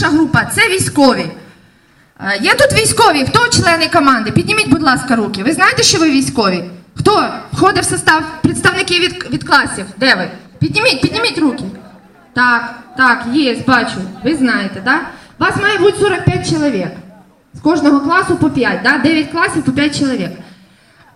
Перша група це військові. Е, Є тут військові. Хто члени команди? Підніміть, будь ласка, руки. Ви знаєте, що ви військові? Хто входить в состав представників від, від класів? Де ви? Підніміть, підніміть руки. Так, так, є, бачу. Ви знаєте, так? Вас має бути 45 чоловік. З кожного класу по 5, да? 9 класів по 5 чоловік.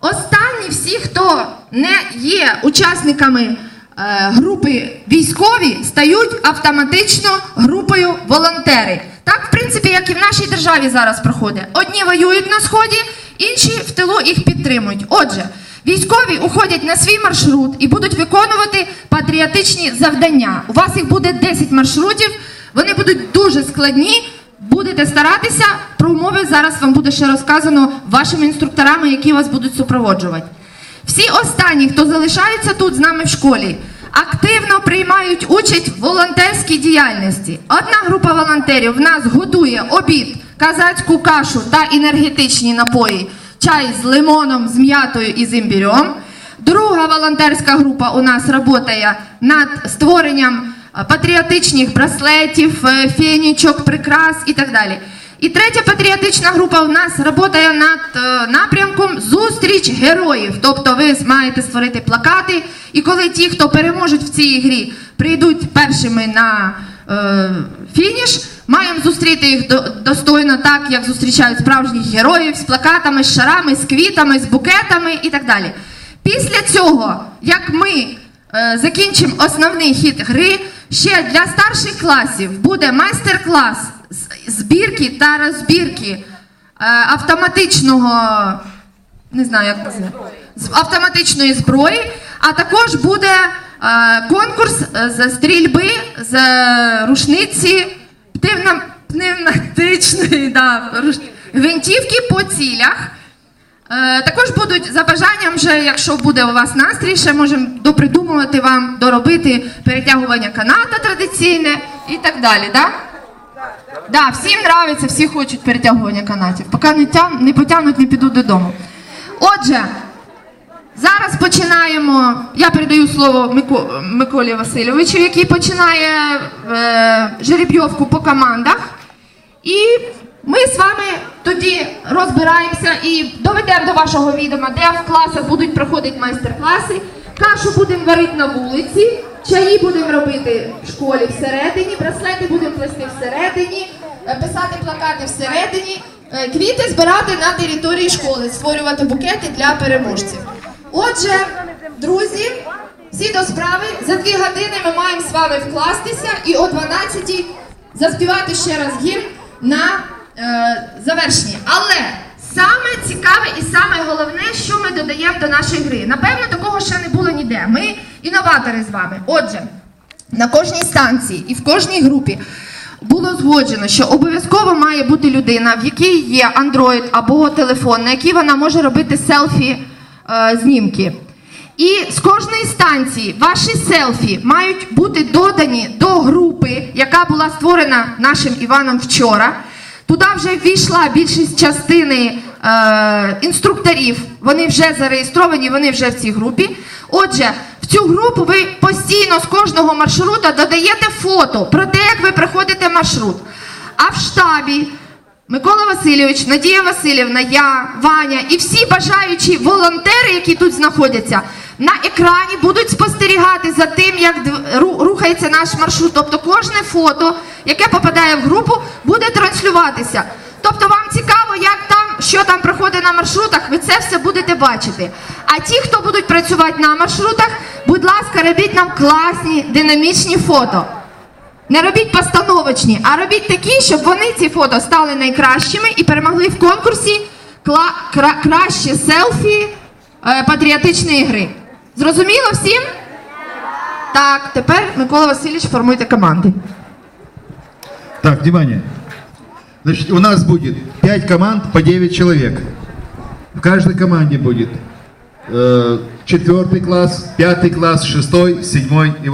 Останні всі, хто не є учасниками групи військові, стають автоматично групою волонтери. Так, в принципі, як і в нашій державі зараз проходить. Одні воюють на сході, інші в тилу їх підтримують. Отже, військові уходять на свій маршрут і будуть виконувати патріотичні завдання. У вас їх буде 10 маршрутів, вони будуть дуже складні. Будете старатися, про умови зараз вам буде ще розказано вашими інструкторами, які вас будуть супроводжувати. Всі останні, хто залишаються тут з нами в школі, активно приймають участь в волонтерській діяльності. Одна група волонтерів в нас готує обід, казацьку кашу та енергетичні напої, чай з лимоном, з м'ятою і з імбірем. Друга волонтерська група у нас працює над створенням е, патріотичних браслетів, е, фенічок, прикрас і так далі. І третя патріотична група у нас працює над е, напрямком зустріч героїв. Тобто ви маєте створити плакати, і коли ті, хто переможуть в цій грі, прийдуть першими на е, фініш, маємо зустріти їх достойно так, як зустрічають справжніх героїв з плакатами, з шарами, з квітами, з букетами і так далі. Після цього, як ми е, закінчимо основний хід гри, ще для старших класів буде майстер-клас збірки та розбірки е, автоматичного, не знаю, як з автоматичної зброї, а також буде е, конкурс е, з стрільби з рушниці пневматичної да, гвинтівки по цілях. Також будуть за бажанням, вже, якщо буде у вас настрій, ще можемо допридумувати вам, доробити перетягування каната традиційне і так далі. Да? Да, всім нравиться, всі хочуть перетягування канатів. Поки не, тям, не потягнуть, не підуть додому. Отже, зараз починаємо. Я передаю слово Мико, Миколі Васильовичу, який починає е, жеребйовку по командах. І ми з вами тоді розбираємося і доведемо до вашого відома, де в класах будуть проходити майстер-класи. Кашу будемо варити на вулиці, чаї будемо робити в школі всередині, браслети будемо плести всередині, е, писати плакати всередині, е, квіти збирати на території школи, створювати букети для переможців. Отже, друзі, всі до справи. За дві години ми маємо з вами вкластися і о 12 заспівати ще раз гімн на е, завершенні. Але саме цікаве і саме головне, що ми додаємо до нашої гри. Напевно, такого ще не ніде. Ми інноватори з вами. Отже, на кожній станції і в кожній групі було згоджено, що обов'язково має бути людина, в якій є Android або телефон, на якій вона може робити селфі е. І з кожної станції ваші селфі мають бути додані до групи, яка була створена нашим Іваном вчора. Туди вже ввійшла більшість частини е, інструкторів. Вони вже зареєстровані, вони вже в цій групі. Отже, в цю групу ви постійно з кожного маршрута додаєте фото про те, як ви проходите маршрут. А в штабі Микола Васильович, Надія Васильівна, я, Ваня і всі бажаючі волонтери, які тут знаходяться, на екрані будуть спостерігати за тим, як рухається наш маршрут. Тобто кожне фото, яке попадає в групу, буде транслюватися. Тобто вам цікаво, як там, що там проходить на маршрутах, ви це все будете бачити. А ті, хто будуть працювати на маршрутах, будь ласка, робіть нам класні динамічні фото. Не робіть постановочні, а робіть такі, щоб вони ці фото стали найкращими і перемогли в конкурсі кла- кра- краще селфі е, патріотичної гри. Зрозуміло всім? Так, тепер Микола Васильович формуйте команди. Так, внимание. Значит, у нас будет 5 команд по 9 человек. В каждой команде будет э, четвертый класс, пятый класс, шестой, седьмой и